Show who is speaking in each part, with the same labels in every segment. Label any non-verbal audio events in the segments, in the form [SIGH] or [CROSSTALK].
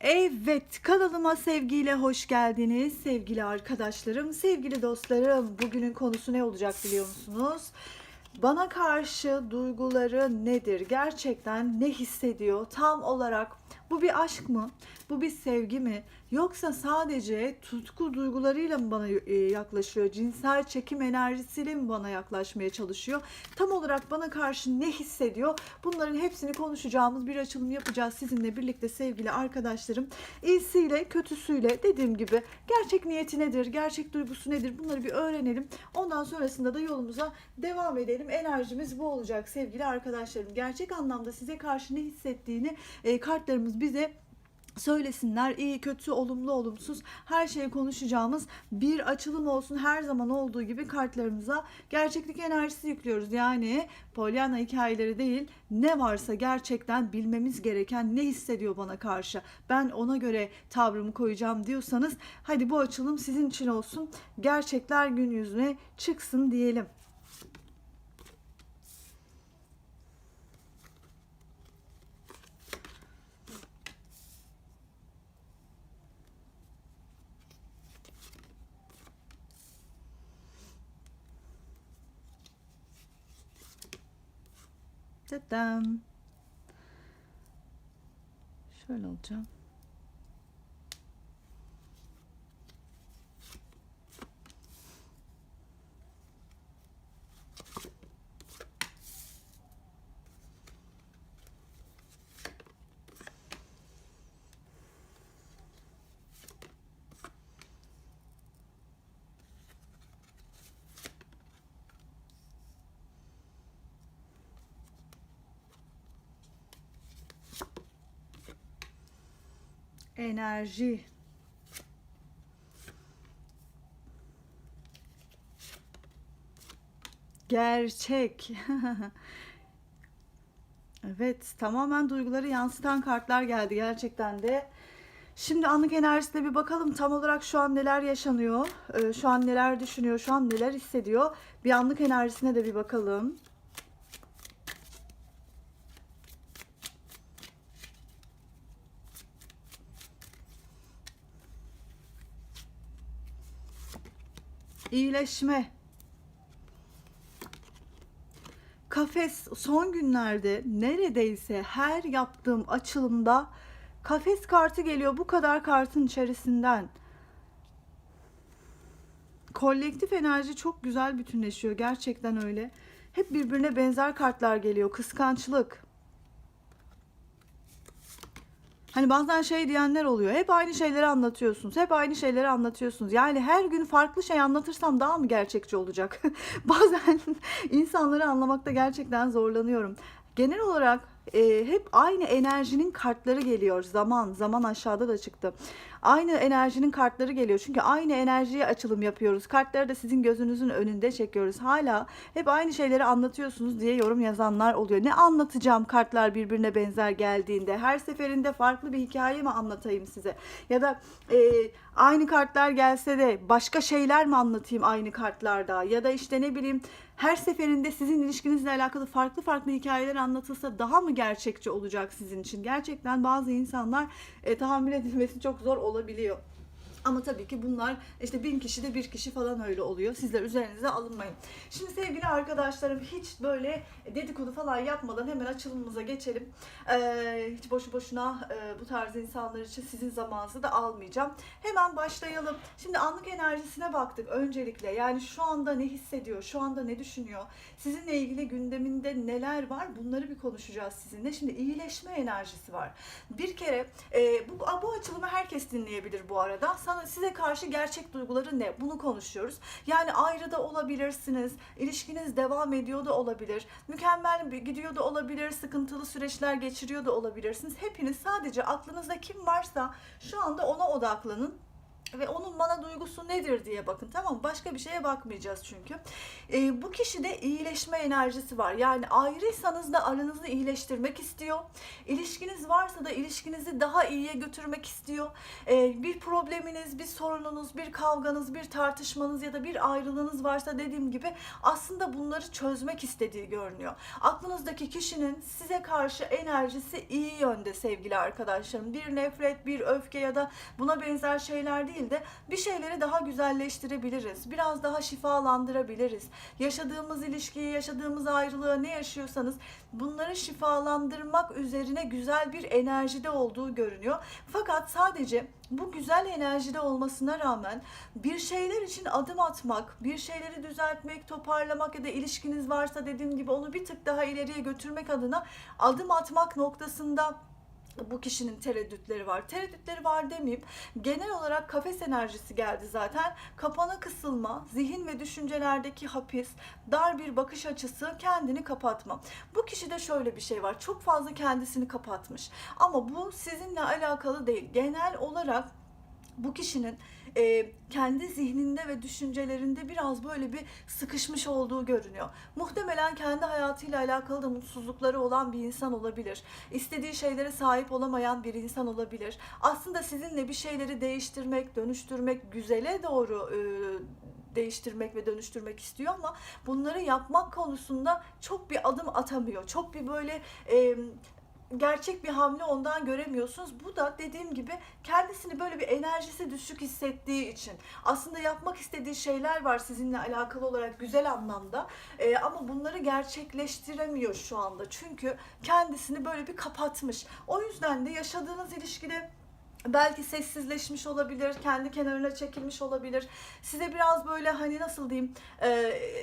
Speaker 1: Evet, kanalıma sevgiyle hoş geldiniz sevgili arkadaşlarım, sevgili dostlarım. Bugünün konusu ne olacak biliyor musunuz? Bana karşı duyguları nedir? Gerçekten ne hissediyor? Tam olarak bu bir aşk mı? Bu bir sevgi mi? Yoksa sadece tutku duygularıyla mı bana e, yaklaşıyor? Cinsel çekim enerjisiyle mi bana yaklaşmaya çalışıyor? Tam olarak bana karşı ne hissediyor? Bunların hepsini konuşacağımız bir açılım yapacağız sizinle birlikte sevgili arkadaşlarım. İyisiyle, kötüsüyle dediğim gibi gerçek niyeti nedir? Gerçek duygusu nedir? Bunları bir öğrenelim. Ondan sonrasında da yolumuza devam edelim. Enerjimiz bu olacak sevgili arkadaşlarım. Gerçek anlamda size karşı ne hissettiğini e, kartlarımız bize söylesinler. iyi, kötü, olumlu, olumsuz her şeyi konuşacağımız bir açılım olsun. Her zaman olduğu gibi kartlarımıza gerçeklik enerjisi yüklüyoruz. Yani Pollyanna hikayeleri değil ne varsa gerçekten bilmemiz gereken ne hissediyor bana karşı. Ben ona göre tavrımı koyacağım diyorsanız hadi bu açılım sizin için olsun. Gerçekler gün yüzüne çıksın diyelim. Dedem. Şöyle olacağım. Enerji. Gerçek. [LAUGHS] evet, tamamen duyguları yansıtan kartlar geldi gerçekten de. Şimdi anlık enerjisine bir bakalım tam olarak şu an neler yaşanıyor, ee, şu an neler düşünüyor, şu an neler hissediyor. Bir anlık enerjisine de bir bakalım. İyileşme. Kafes son günlerde neredeyse her yaptığım açılımda kafes kartı geliyor bu kadar kartın içerisinden. Kolektif enerji çok güzel bütünleşiyor gerçekten öyle. Hep birbirine benzer kartlar geliyor. Kıskançlık. Hani bazen şey diyenler oluyor. Hep aynı şeyleri anlatıyorsunuz. Hep aynı şeyleri anlatıyorsunuz. Yani her gün farklı şey anlatırsam daha mı gerçekçi olacak? [LAUGHS] bazen insanları anlamakta gerçekten zorlanıyorum. Genel olarak e, hep aynı enerjinin kartları geliyor. Zaman, zaman aşağıda da çıktı. Aynı enerjinin kartları geliyor. Çünkü aynı enerjiye açılım yapıyoruz. Kartları da sizin gözünüzün önünde çekiyoruz. Hala hep aynı şeyleri anlatıyorsunuz diye yorum yazanlar oluyor. Ne anlatacağım kartlar birbirine benzer geldiğinde? Her seferinde farklı bir hikaye mi anlatayım size? Ya da e, aynı kartlar gelse de başka şeyler mi anlatayım aynı kartlarda? Ya da işte ne bileyim her seferinde sizin ilişkinizle alakalı farklı farklı hikayeler anlatılsa daha mı gerçekçi olacak sizin için? Gerçekten bazı insanlar e, tahammül edilmesi çok zor olabiliyor. Ama tabii ki bunlar işte bin kişi de bir kişi falan öyle oluyor. Sizler üzerinize alınmayın. Şimdi sevgili arkadaşlarım hiç böyle dedikodu falan yapmadan hemen açılımımıza geçelim. Ee, hiç boşu boşuna e, bu tarz insanlar için sizin zamanınızı da almayacağım. Hemen başlayalım. Şimdi anlık enerjisine baktık öncelikle. Yani şu anda ne hissediyor, şu anda ne düşünüyor, sizinle ilgili gündeminde neler var bunları bir konuşacağız sizinle. Şimdi iyileşme enerjisi var. Bir kere e, bu, bu açılımı herkes dinleyebilir bu arada. Sana size karşı gerçek duyguları ne? Bunu konuşuyoruz. Yani ayrı da olabilirsiniz. İlişkiniz devam ediyor da olabilir. Mükemmel gidiyor da olabilir. Sıkıntılı süreçler geçiriyor da olabilirsiniz. Hepiniz sadece aklınızda kim varsa şu anda ona odaklanın. Ve onun bana duygusu nedir diye bakın tamam mı? Başka bir şeye bakmayacağız çünkü. Ee, bu kişide iyileşme enerjisi var. Yani ayrıysanız da aranızı iyileştirmek istiyor. İlişkiniz varsa da ilişkinizi daha iyiye götürmek istiyor. Ee, bir probleminiz, bir sorununuz, bir kavganız, bir tartışmanız ya da bir ayrılığınız varsa dediğim gibi aslında bunları çözmek istediği görünüyor. Aklınızdaki kişinin size karşı enerjisi iyi yönde sevgili arkadaşlarım. Bir nefret, bir öfke ya da buna benzer şeyler değil de bir şeyleri daha güzelleştirebiliriz. Biraz daha şifalandırabiliriz. Yaşadığımız ilişkiyi, yaşadığımız ayrılığı ne yaşıyorsanız bunları şifalandırmak üzerine güzel bir enerjide olduğu görünüyor. Fakat sadece bu güzel enerjide olmasına rağmen bir şeyler için adım atmak, bir şeyleri düzeltmek, toparlamak ya da ilişkiniz varsa dediğim gibi onu bir tık daha ileriye götürmek adına adım atmak noktasında bu kişinin tereddütleri var. Tereddütleri var demeyeyim. Genel olarak kafes enerjisi geldi zaten. Kapana kısılma, zihin ve düşüncelerdeki hapis, dar bir bakış açısı, kendini kapatma. Bu kişide şöyle bir şey var. Çok fazla kendisini kapatmış. Ama bu sizinle alakalı değil. Genel olarak bu kişinin e, kendi zihninde ve düşüncelerinde biraz böyle bir sıkışmış olduğu görünüyor. Muhtemelen kendi hayatıyla alakalı da mutsuzlukları olan bir insan olabilir. İstediği şeylere sahip olamayan bir insan olabilir. Aslında sizinle bir şeyleri değiştirmek, dönüştürmek, güzele doğru e, değiştirmek ve dönüştürmek istiyor ama bunları yapmak konusunda çok bir adım atamıyor. Çok bir böyle e, gerçek bir hamle ondan göremiyorsunuz. Bu da dediğim gibi kendisini böyle bir enerjisi düşük hissettiği için. Aslında yapmak istediği şeyler var sizinle alakalı olarak güzel anlamda. Ee, ama bunları gerçekleştiremiyor şu anda. Çünkü kendisini böyle bir kapatmış. O yüzden de yaşadığınız ilişkide belki sessizleşmiş olabilir, kendi kenarına çekilmiş olabilir. Size biraz böyle hani nasıl diyeyim e,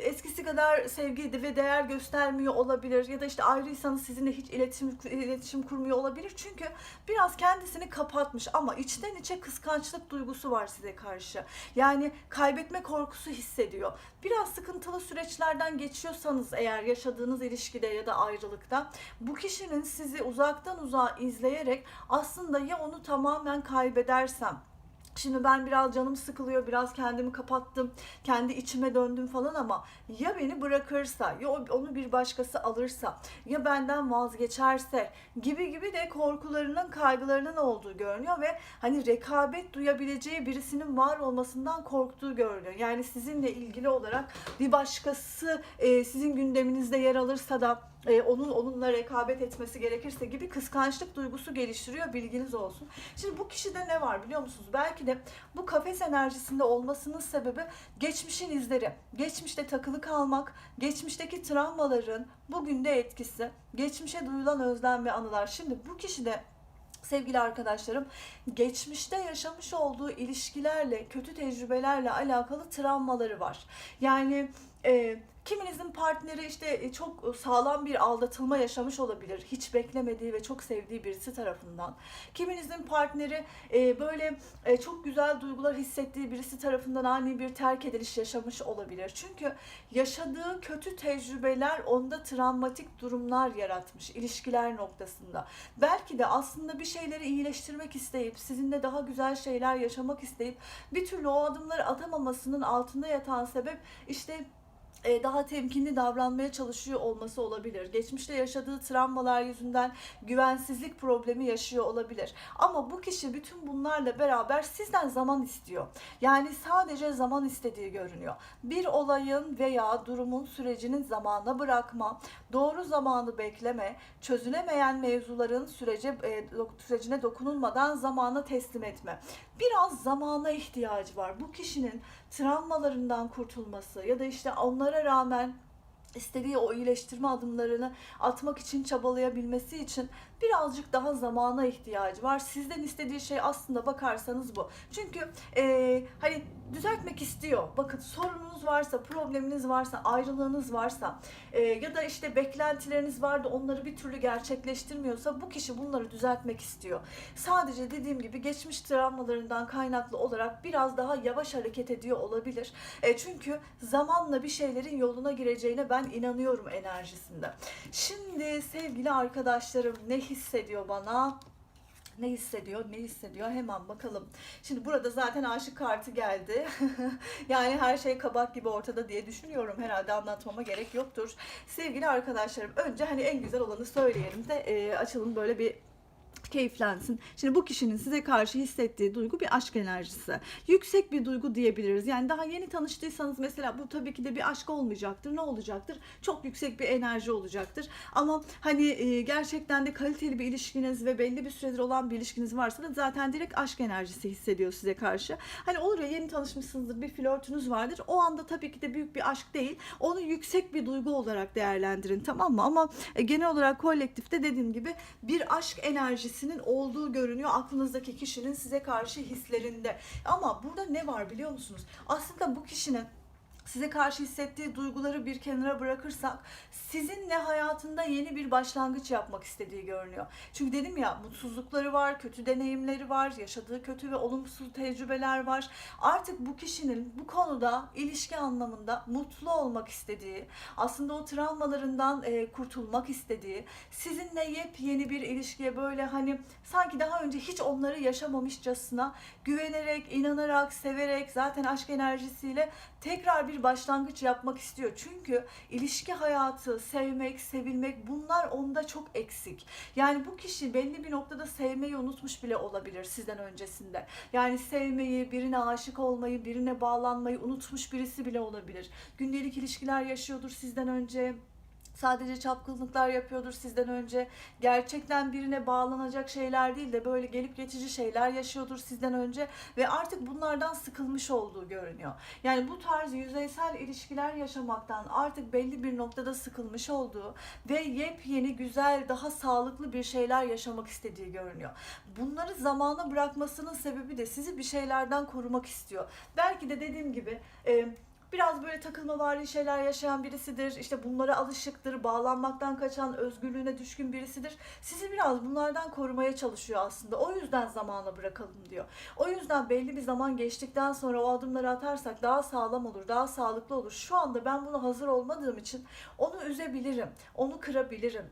Speaker 1: eskisi kadar sevgi ve değer göstermiyor olabilir ya da işte ayrıysanız sizinle hiç iletişim iletişim kurmuyor olabilir. Çünkü biraz kendisini kapatmış ama içten içe kıskançlık duygusu var size karşı. Yani kaybetme korkusu hissediyor. Biraz sıkıntılı süreçlerden geçiyorsanız eğer yaşadığınız ilişkide ya da ayrılıkta bu kişinin sizi uzaktan uzağa izleyerek aslında ya onu tamamen kaybedersem Şimdi ben biraz canım sıkılıyor, biraz kendimi kapattım, kendi içime döndüm falan ama ya beni bırakırsa, ya onu bir başkası alırsa, ya benden vazgeçerse gibi gibi de korkularının, kaygılarının olduğu görünüyor ve hani rekabet duyabileceği birisinin var olmasından korktuğu görünüyor. Yani sizinle ilgili olarak bir başkası e, sizin gündeminizde yer alırsa da e, onun onunla rekabet etmesi gerekirse gibi kıskançlık duygusu geliştiriyor bilginiz olsun. Şimdi bu kişide ne var biliyor musunuz? Belki de bu kafes enerjisinde olmasının sebebi geçmişin izleri. Geçmişte takılı kalmak, geçmişteki travmaların bugün de etkisi, geçmişe duyulan özlem ve anılar. Şimdi bu kişide sevgili arkadaşlarım geçmişte yaşamış olduğu ilişkilerle, kötü tecrübelerle alakalı travmaları var. Yani e, Kiminizin partneri işte çok sağlam bir aldatılma yaşamış olabilir. Hiç beklemediği ve çok sevdiği birisi tarafından. Kiminizin partneri e, böyle e, çok güzel duygular hissettiği birisi tarafından ani bir terk ediliş yaşamış olabilir. Çünkü yaşadığı kötü tecrübeler onda travmatik durumlar yaratmış ilişkiler noktasında. Belki de aslında bir şeyleri iyileştirmek isteyip sizinle daha güzel şeyler yaşamak isteyip bir türlü o adımları atamamasının altında yatan sebep işte e, daha temkinli davranmaya çalışıyor olması olabilir. Geçmişte yaşadığı travmalar yüzünden güvensizlik problemi yaşıyor olabilir. Ama bu kişi bütün bunlarla beraber sizden zaman istiyor. Yani sadece zaman istediği görünüyor. Bir olayın veya durumun sürecinin zamana bırakma, doğru zamanı bekleme, çözülemeyen mevzuların sürece e, sürecine dokunulmadan zamana teslim etme. Biraz zamana ihtiyacı var. Bu kişinin travmalarından kurtulması ya da işte onlara rağmen istediği o iyileştirme adımlarını atmak için çabalayabilmesi için birazcık daha zamana ihtiyacı var. Sizden istediği şey aslında bakarsanız bu. Çünkü e, hani düzeltmek istiyor. Bakın sorununuz varsa, probleminiz varsa, ayrılığınız varsa e, ya da işte beklentileriniz vardı onları bir türlü gerçekleştirmiyorsa bu kişi bunları düzeltmek istiyor. Sadece dediğim gibi geçmiş travmalarından kaynaklı olarak biraz daha yavaş hareket ediyor olabilir. E, çünkü zamanla bir şeylerin yoluna gireceğine ben inanıyorum enerjisinde. Şimdi sevgili arkadaşlarım ne hissediyor bana? Ne hissediyor, ne hissediyor hemen bakalım. Şimdi burada zaten aşık kartı geldi. [LAUGHS] yani her şey kabak gibi ortada diye düşünüyorum. Herhalde anlatmama gerek yoktur. Sevgili arkadaşlarım önce hani en güzel olanı söyleyelim de e, açalım böyle bir keyiflensin. Şimdi bu kişinin size karşı hissettiği duygu bir aşk enerjisi. Yüksek bir duygu diyebiliriz. Yani daha yeni tanıştıysanız mesela bu tabii ki de bir aşk olmayacaktır. Ne olacaktır? Çok yüksek bir enerji olacaktır. Ama hani e, gerçekten de kaliteli bir ilişkiniz ve belli bir süredir olan bir ilişkiniz varsa da zaten direkt aşk enerjisi hissediyor size karşı. Hani olur ya yeni tanışmışsınızdır, bir flörtünüz vardır. O anda tabii ki de büyük bir aşk değil. Onu yüksek bir duygu olarak değerlendirin tamam mı? Ama e, genel olarak kolektifte dediğim gibi bir aşk enerjisinin olduğu görünüyor aklınızdaki kişinin size karşı hislerinde. Ama burada ne var biliyor musunuz? Aslında bu kişinin size karşı hissettiği duyguları bir kenara bırakırsak sizinle hayatında yeni bir başlangıç yapmak istediği görünüyor. Çünkü dedim ya mutsuzlukları var, kötü deneyimleri var, yaşadığı kötü ve olumsuz tecrübeler var. Artık bu kişinin bu konuda ilişki anlamında mutlu olmak istediği, aslında o travmalarından e, kurtulmak istediği, sizinle yepyeni bir ilişkiye böyle hani sanki daha önce hiç onları yaşamamışçasına güvenerek, inanarak, severek zaten aşk enerjisiyle tekrar bir başlangıç yapmak istiyor. Çünkü ilişki hayatı, sevmek, sevilmek bunlar onda çok eksik. Yani bu kişi belli bir noktada sevmeyi unutmuş bile olabilir sizden öncesinde. Yani sevmeyi, birine aşık olmayı, birine bağlanmayı unutmuş birisi bile olabilir. Gündelik ilişkiler yaşıyordur sizden önce sadece çapkınlıklar yapıyordur sizden önce. Gerçekten birine bağlanacak şeyler değil de böyle gelip geçici şeyler yaşıyordur sizden önce ve artık bunlardan sıkılmış olduğu görünüyor. Yani bu tarz yüzeysel ilişkiler yaşamaktan artık belli bir noktada sıkılmış olduğu ve yepyeni, güzel, daha sağlıklı bir şeyler yaşamak istediği görünüyor. Bunları zamana bırakmasının sebebi de sizi bir şeylerden korumak istiyor. Belki de dediğim gibi e, biraz böyle takılmavari şeyler yaşayan birisidir. İşte bunlara alışıktır, bağlanmaktan kaçan, özgürlüğüne düşkün birisidir. Sizi biraz bunlardan korumaya çalışıyor aslında. O yüzden zamana bırakalım diyor. O yüzden belli bir zaman geçtikten sonra o adımları atarsak daha sağlam olur, daha sağlıklı olur. Şu anda ben buna hazır olmadığım için onu üzebilirim, onu kırabilirim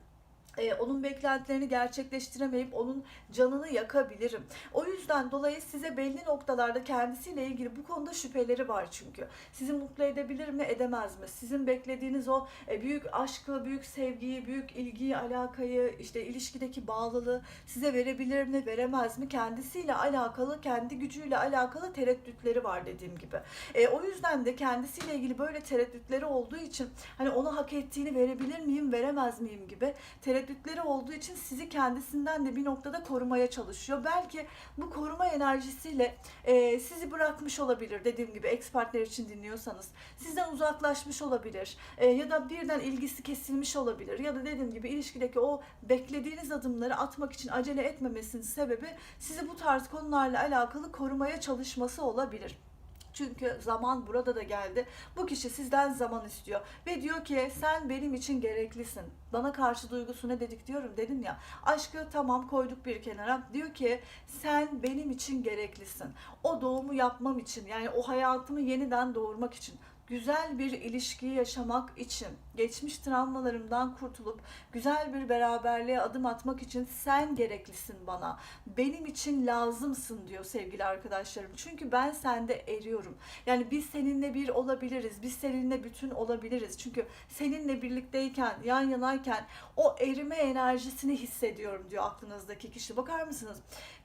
Speaker 1: ee, onun beklentilerini gerçekleştiremeyip onun canını yakabilirim. O yüzden dolayı size belli noktalarda kendisiyle ilgili bu konuda şüpheleri var çünkü. Sizi mutlu edebilir mi, edemez mi? Sizin beklediğiniz o e, büyük aşkı, büyük sevgiyi, büyük ilgiyi, alakayı, işte ilişkideki bağlılığı size verebilir mi, veremez mi? Kendisiyle alakalı, kendi gücüyle alakalı tereddütleri var dediğim gibi. E, o yüzden de kendisiyle ilgili böyle tereddütleri olduğu için hani onu hak ettiğini verebilir miyim, veremez miyim gibi tereddütleri olduğu için sizi kendisinden de bir noktada korumaya çalışıyor. Belki bu koruma enerjisiyle e, sizi bırakmış olabilir dediğim gibi ex partner için dinliyorsanız. Sizden uzaklaşmış olabilir E, ya da birden ilgisi kesilmiş olabilir ya da dediğim gibi ilişkideki o beklediğiniz adımları atmak için acele etmemesinin sebebi sizi bu tarz konularla alakalı korumaya çalışması olabilir. Çünkü zaman burada da geldi. Bu kişi sizden zaman istiyor ve diyor ki sen benim için gereklisin. Bana karşı duygusu ne dedik diyorum dedim ya. Aşkı tamam koyduk bir kenara. Diyor ki sen benim için gereklisin. O doğumu yapmam için yani o hayatımı yeniden doğurmak için güzel bir ilişkiyi yaşamak için, geçmiş travmalarımdan kurtulup güzel bir beraberliğe adım atmak için sen gereklisin bana. Benim için lazımsın diyor sevgili arkadaşlarım. Çünkü ben sende eriyorum. Yani biz seninle bir olabiliriz. Biz seninle bütün olabiliriz. Çünkü seninle birlikteyken, yan yanayken o erime enerjisini hissediyorum diyor aklınızdaki kişi. Bakar mısınız?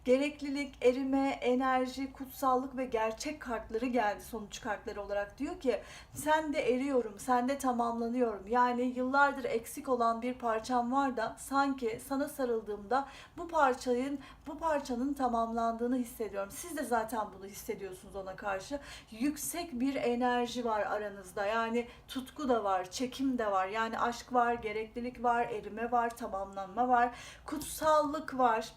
Speaker 1: Gereklilik, erime, enerji, kutsallık ve gerçek kartları geldi sonuç kartları olarak. Diyor ki sen de eriyorum, sen de tamamlanıyorum. Yani yıllardır eksik olan bir parçam var da sanki sana sarıldığımda bu parçanın bu parçanın tamamlandığını hissediyorum. Siz de zaten bunu hissediyorsunuz ona karşı. Yüksek bir enerji var aranızda. Yani tutku da var, çekim de var. Yani aşk var, gereklilik var, erime var, tamamlanma var, kutsallık var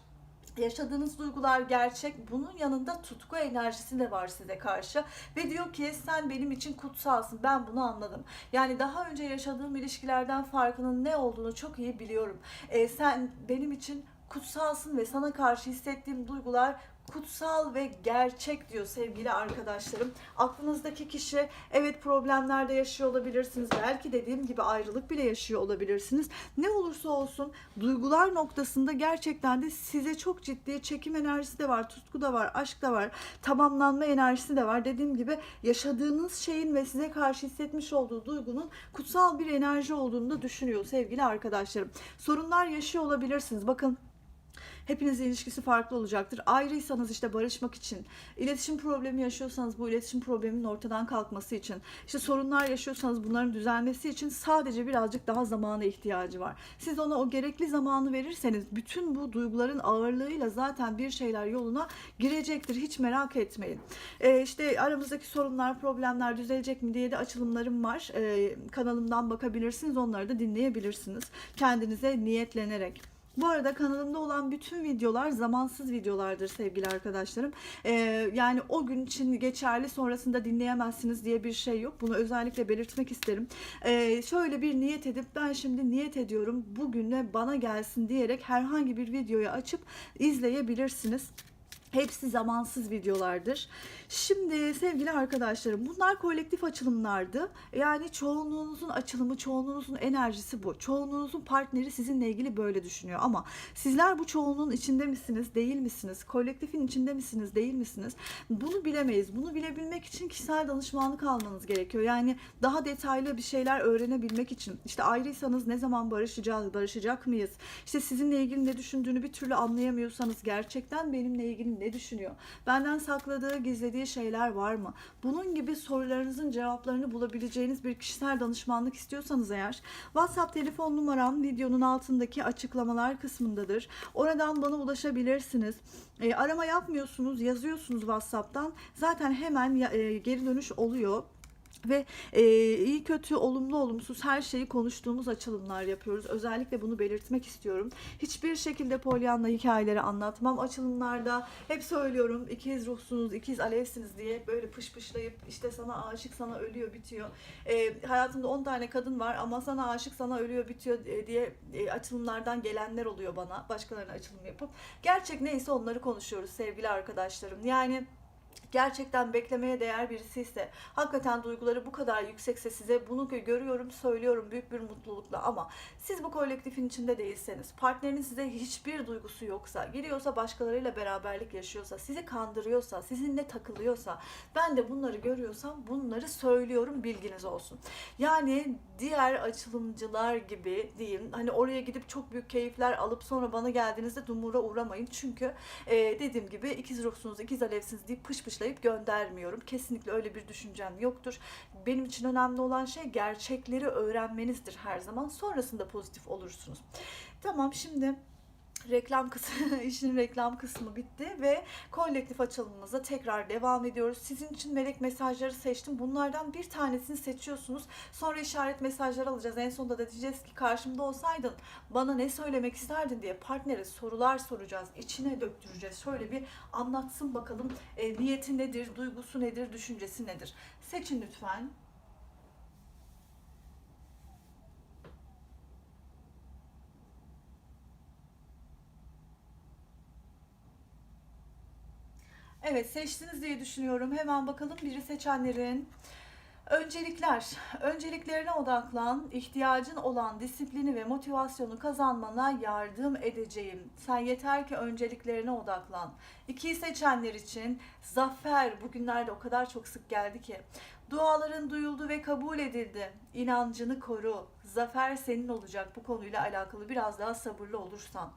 Speaker 1: yaşadığınız duygular gerçek. Bunun yanında tutku enerjisi de var size karşı. Ve diyor ki sen benim için kutsalsın. Ben bunu anladım. Yani daha önce yaşadığım ilişkilerden farkının ne olduğunu çok iyi biliyorum. Ee, sen benim için kutsalsın ve sana karşı hissettiğim duygular kutsal ve gerçek diyor sevgili arkadaşlarım. Aklınızdaki kişi evet problemlerde yaşıyor olabilirsiniz. Belki dediğim gibi ayrılık bile yaşıyor olabilirsiniz. Ne olursa olsun duygular noktasında gerçekten de size çok ciddi çekim enerjisi de var, tutku da var, aşk da var, tamamlanma enerjisi de var. Dediğim gibi yaşadığınız şeyin ve size karşı hissetmiş olduğu duygunun kutsal bir enerji olduğunu da düşünüyor sevgili arkadaşlarım. Sorunlar yaşıyor olabilirsiniz. Bakın Hepinizin ilişkisi farklı olacaktır. Ayrıysanız işte barışmak için, iletişim problemi yaşıyorsanız bu iletişim probleminin ortadan kalkması için, işte sorunlar yaşıyorsanız bunların düzelmesi için sadece birazcık daha zamana ihtiyacı var. Siz ona o gerekli zamanı verirseniz bütün bu duyguların ağırlığıyla zaten bir şeyler yoluna girecektir. Hiç merak etmeyin. Ee, işte aramızdaki sorunlar, problemler düzelecek mi diye de açılımlarım var. Ee, kanalımdan bakabilirsiniz. Onları da dinleyebilirsiniz. Kendinize niyetlenerek. Bu arada kanalımda olan bütün videolar zamansız videolardır sevgili arkadaşlarım. Ee, yani o gün için geçerli sonrasında dinleyemezsiniz diye bir şey yok. Bunu özellikle belirtmek isterim. Ee, şöyle bir niyet edip ben şimdi niyet ediyorum bugüne bana gelsin diyerek herhangi bir videoyu açıp izleyebilirsiniz. Hepsi zamansız videolardır. Şimdi sevgili arkadaşlarım bunlar kolektif açılımlardı. Yani çoğunluğunuzun açılımı, çoğunluğunuzun enerjisi bu. Çoğunluğunuzun partneri sizinle ilgili böyle düşünüyor ama sizler bu çoğunluğun içinde misiniz, değil misiniz? Kolektifin içinde misiniz, değil misiniz? Bunu bilemeyiz. Bunu bilebilmek için kişisel danışmanlık almanız gerekiyor. Yani daha detaylı bir şeyler öğrenebilmek için. İşte ayrıysanız ne zaman barışacağız, barışacak mıyız? İşte sizinle ilgili ne düşündüğünü bir türlü anlayamıyorsanız gerçekten benimle ilgili ne düşünüyor? Benden sakladığı, gizlediği şeyler var mı? Bunun gibi sorularınızın cevaplarını bulabileceğiniz bir kişisel danışmanlık istiyorsanız eğer WhatsApp telefon numaram videonun altındaki açıklamalar kısmındadır. Oradan bana ulaşabilirsiniz. E, arama yapmıyorsunuz, yazıyorsunuz WhatsApp'tan. Zaten hemen e, geri dönüş oluyor. Ve e, iyi kötü, olumlu olumsuz her şeyi konuştuğumuz açılımlar yapıyoruz. Özellikle bunu belirtmek istiyorum. Hiçbir şekilde polyanla hikayeleri anlatmam. Açılımlarda hep söylüyorum ikiz ruhsunuz, ikiz alevsiniz diye böyle pışpışlayıp işte sana aşık, sana ölüyor, bitiyor. E, hayatımda 10 tane kadın var ama sana aşık, sana ölüyor, bitiyor diye e, açılımlardan gelenler oluyor bana. Başkalarına açılım yapıp. Gerçek neyse onları konuşuyoruz sevgili arkadaşlarım. Yani gerçekten beklemeye değer birisi ise hakikaten duyguları bu kadar yüksekse size bunu gö- görüyorum söylüyorum büyük bir mutlulukla ama siz bu kolektifin içinde değilseniz partneriniz size hiçbir duygusu yoksa giriyorsa başkalarıyla beraberlik yaşıyorsa sizi kandırıyorsa sizinle takılıyorsa ben de bunları görüyorsam bunları söylüyorum bilginiz olsun. Yani diğer açılımcılar gibi diyeyim hani oraya gidip çok büyük keyifler alıp sonra bana geldiğinizde dumura uğramayın çünkü e, dediğim gibi ikiz ruhsunuz, ikiz alevsiniz deyip pışpışlayıp göndermiyorum. Kesinlikle öyle bir düşüncem yoktur. Benim için önemli olan şey gerçekleri öğrenmenizdir her zaman. Sonrasında pozitif olursunuz. Tamam şimdi reklam kısmı, [LAUGHS] işin reklam kısmı bitti ve kolektif açılımımıza tekrar devam ediyoruz. Sizin için melek mesajları seçtim. Bunlardan bir tanesini seçiyorsunuz. Sonra işaret mesajları alacağız. En sonunda da diyeceğiz ki karşımda olsaydın bana ne söylemek isterdin diye partnere sorular soracağız. İçine döktüreceğiz. Şöyle bir anlatsın bakalım e, niyeti nedir, duygusu nedir, düşüncesi nedir. Seçin lütfen. Evet seçtiniz diye düşünüyorum. Hemen bakalım biri seçenlerin. Öncelikler. Önceliklerine odaklan. İhtiyacın olan disiplini ve motivasyonu kazanmana yardım edeceğim. Sen yeter ki önceliklerine odaklan. İkiyi seçenler için zafer bugünlerde o kadar çok sık geldi ki. Duaların duyuldu ve kabul edildi. İnancını koru. Zafer senin olacak bu konuyla alakalı biraz daha sabırlı olursan.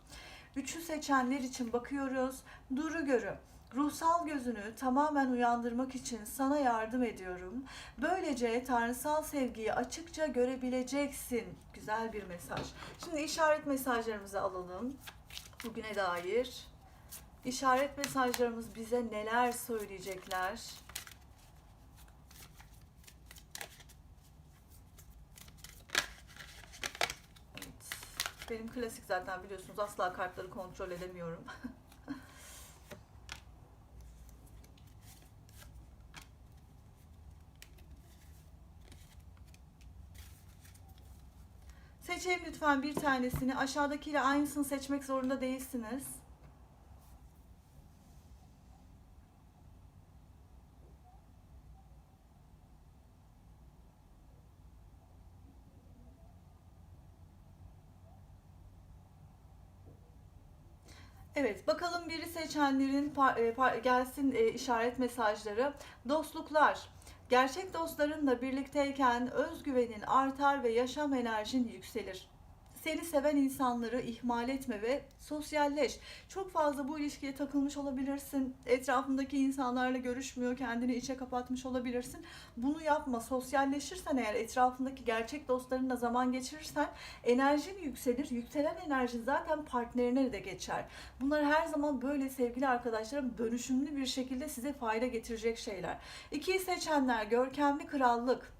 Speaker 1: Üçü seçenler için bakıyoruz. Duru görü. Ruhsal gözünü tamamen uyandırmak için sana yardım ediyorum. Böylece tanrısal sevgiyi açıkça görebileceksin. Güzel bir mesaj. Şimdi işaret mesajlarımızı alalım. Bugüne dair. İşaret mesajlarımız bize neler söyleyecekler? Evet. Benim klasik zaten biliyorsunuz asla kartları kontrol edemiyorum. [LAUGHS] Seçelim lütfen bir tanesini. Aşağıdakiyle aynısını seçmek zorunda değilsiniz. Evet, bakalım biri seçenlerin e, gelsin e, işaret mesajları. Dostluklar, Gerçek dostlarınla birlikteyken özgüvenin artar ve yaşam enerjin yükselir. Seni seven insanları ihmal etme ve sosyalleş. Çok fazla bu ilişkiye takılmış olabilirsin. Etrafındaki insanlarla görüşmüyor, kendini içe kapatmış olabilirsin. Bunu yapma. Sosyalleşirsen eğer etrafındaki gerçek dostlarınla zaman geçirirsen enerjin yükselir. Yükselen enerjin zaten partnerine de geçer. Bunlar her zaman böyle sevgili arkadaşlarım dönüşümlü bir şekilde size fayda getirecek şeyler. İkiyi seçenler görkemli krallık.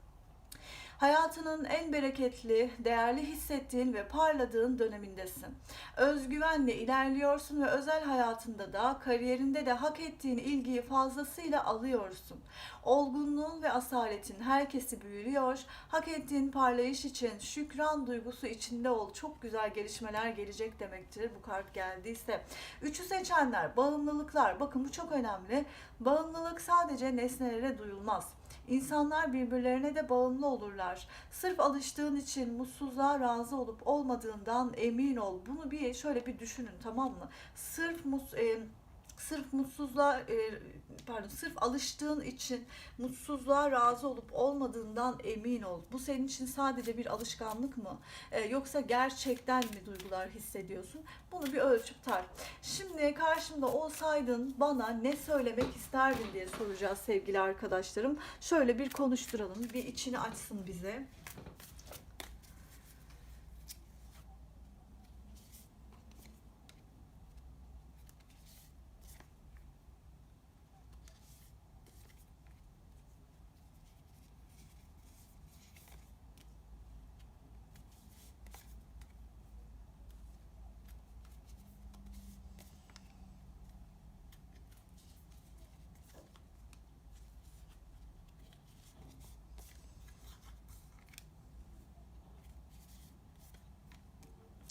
Speaker 1: Hayatının en bereketli, değerli hissettiğin ve parladığın dönemindesin. Özgüvenle ilerliyorsun ve özel hayatında da, kariyerinde de hak ettiğin ilgiyi fazlasıyla alıyorsun. Olgunluğun ve asaletin herkesi büyülüyor. Hak ettiğin parlayış için şükran duygusu içinde ol. Çok güzel gelişmeler gelecek demektir bu kart geldiyse. Üçü seçenler, bağımlılıklar. Bakın bu çok önemli. Bağımlılık sadece nesnelere duyulmaz. İnsanlar birbirlerine de bağımlı olurlar. Sırf alıştığın için mutsuzluğa razı olup olmadığından emin ol. Bunu bir şöyle bir düşünün tamam mı? Sırf mus e, sırf mutsuzluğa e, pardon sırf alıştığın için mutsuzluğa razı olup olmadığından emin ol. Bu senin için sadece bir alışkanlık mı? E, yoksa gerçekten mi duygular hissediyorsun? Bunu bir ölçüp tart. Şimdi karşımda olsaydın bana ne söylemek isterdin diye soracağız sevgili arkadaşlarım. Şöyle bir konuşturalım. Bir içini açsın bize.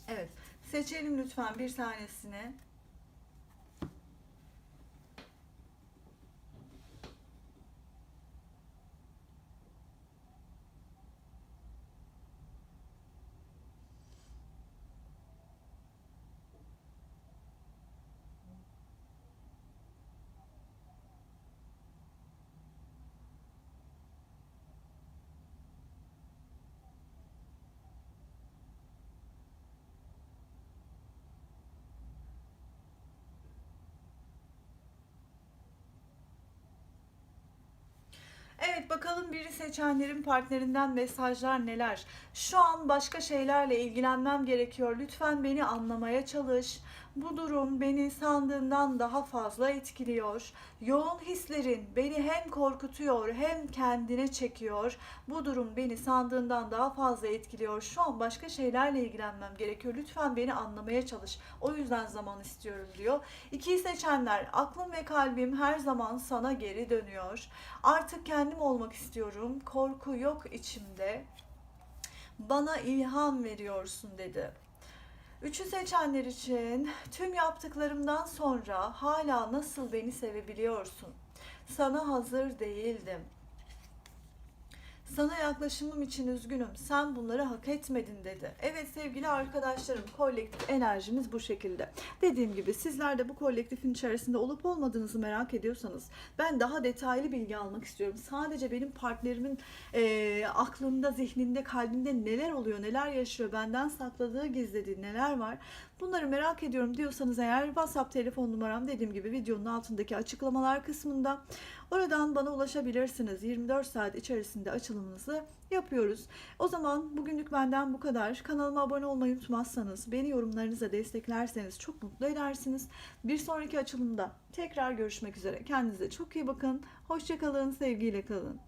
Speaker 1: Evet. Seçelim lütfen bir tanesini. Evet bakalım biri seçenlerin partnerinden mesajlar neler? Şu an başka şeylerle ilgilenmem gerekiyor. Lütfen beni anlamaya çalış. Bu durum beni sandığından daha fazla etkiliyor. Yoğun hislerin beni hem korkutuyor hem kendine çekiyor. Bu durum beni sandığından daha fazla etkiliyor. Şu an başka şeylerle ilgilenmem gerekiyor. Lütfen beni anlamaya çalış. O yüzden zaman istiyorum diyor. İkiyi seçenler aklım ve kalbim her zaman sana geri dönüyor. Artık kendim olmak istiyorum. Korku yok içimde. Bana ilham veriyorsun dedi. Üçü seçenler için tüm yaptıklarımdan sonra hala nasıl beni sevebiliyorsun? Sana hazır değildim. Sana yaklaşımım için üzgünüm. Sen bunları hak etmedin dedi. Evet sevgili arkadaşlarım, kolektif enerjimiz bu şekilde. Dediğim gibi sizler de bu kolektifin içerisinde olup olmadığınızı merak ediyorsanız ben daha detaylı bilgi almak istiyorum. Sadece benim partnerimin eee, aklında, zihninde, kalbinde neler oluyor, neler yaşıyor, benden sakladığı, gizlediği neler var. Bunları merak ediyorum diyorsanız eğer WhatsApp telefon numaram dediğim gibi videonun altındaki açıklamalar kısmında oradan bana ulaşabilirsiniz. 24 saat içerisinde açılımınızı yapıyoruz. O zaman bugünlük benden bu kadar. Kanalıma abone olmayı unutmazsanız, beni yorumlarınızla desteklerseniz çok mutlu edersiniz. Bir sonraki açılımda tekrar görüşmek üzere. Kendinize çok iyi bakın. Hoşçakalın, sevgiyle kalın.